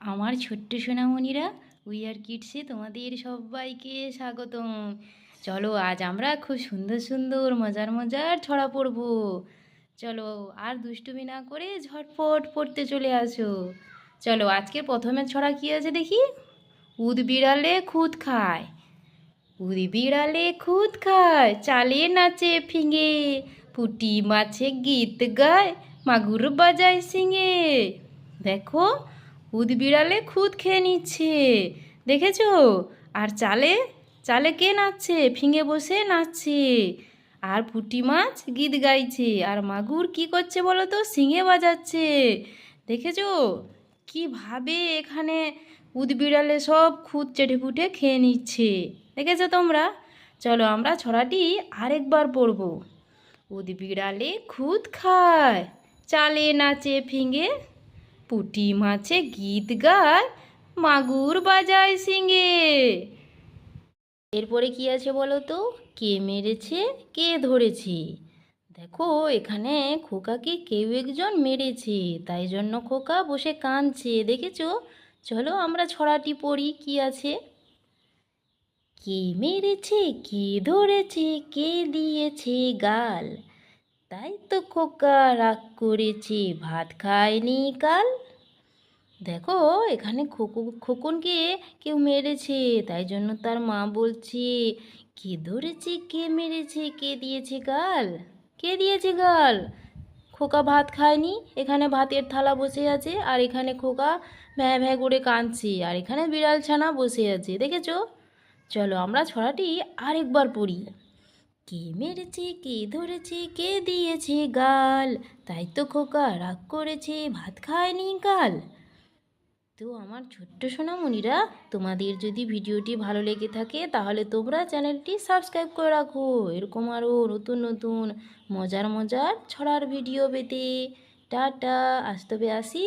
আমার ছোট্ট সোনামণিরা উই আর কিডসে তোমাদের সবাইকে স্বাগতম। চলো, আজ আমরা খুব সুন্দর সুন্দর, মজার মজার ছড়া পড়ব। চলো, আর দুষ্টুমি না করে ঝটপট পড়তে চলে আসো। চলো, আজকে প্রথমে ছড়া কী আছে দেখি? উদ বিড়ালে খুদ খায়। উদ বিড়ালে খুদ খায়, চালে নাচে ফিঙে। পুটি মাছে গীত গায়, মাগুর বাজায় সিঙে। দেখো উদ বিড়ালে খুদ খেয়ে নিচ্ছে। দেখেছ? আর চালে চালে কে নাচছে? ফিঙে বসে নাচছে। আর পুঁটি মাছ গীত গাইছে। আর মাগুর কি করছে বলো তো? শিঙে বাজাচ্ছে। দেখেছ? কীভাবে এখানে উদ বিড়ালে সব খুদ চেটে ফুটে খেয়ে নিচ্ছে। দেখেছ তোমরা? চলো আমরা ছড়াটি আরেকবার পড়ব। উদ বিড়ালে খুদ খায়, চালে নাচে ফিঙে পুঁটি মাছে গীত গায়, মাগুর বাজায় সিঙ্গে এরপরে কি আছে বলো তো? কে মেরেছে, কে ধরেছে? দেখো, এখানে খোকাকে কেউ একজন মেরেছে, তাই জন্য খোকা বসে কাঁদছে, দেখেছ? চলো আমরা ছড়াটি পড়ি, কি আছে? কে মেরেছে, কে ধরেছে, কে দিয়েছে গাল? তাই তো খোকা রাগ করেছে। ভাত খায়নি কাল। দেখো, এখানে খোকু, খোকনকে কেউ মেরেছে, তাই জন্য তার মা বলছে, কে ধরেছে, কে মেরেছে, কে দিয়েছে গাল কে দিয়েছে গাল খোকা ভাত খায়নি, এখানে ভাতের থালা বসে আছে, আর এখানে খোকা ভ্যাঁ ভ্যাঁ করে কাঁদছে, আর এখানে বিড়াল ছানা বসে আছে, দেখেছ? চলো আমরা ছড়াটি আরেকবার পড়ি। কে মেরেছে, কে ধরেছে, কে দিয়েছে গাল? তাই তো খোকা রাগ করেছে, ভাত খায়নি কাল তো আমার ছোট্ট সোনামণিরা, তোমাদের যদি ভিডিওটি ভালো লেগে থাকে, তাহলে তোমরা চ্যানেলটি সাবস্ক্রাইব করে রাখো। এরকম আরও নতুন নতুন মজার মজার ছড়ার ভিডিও পেতে। টাটা, আজ তবে আসি।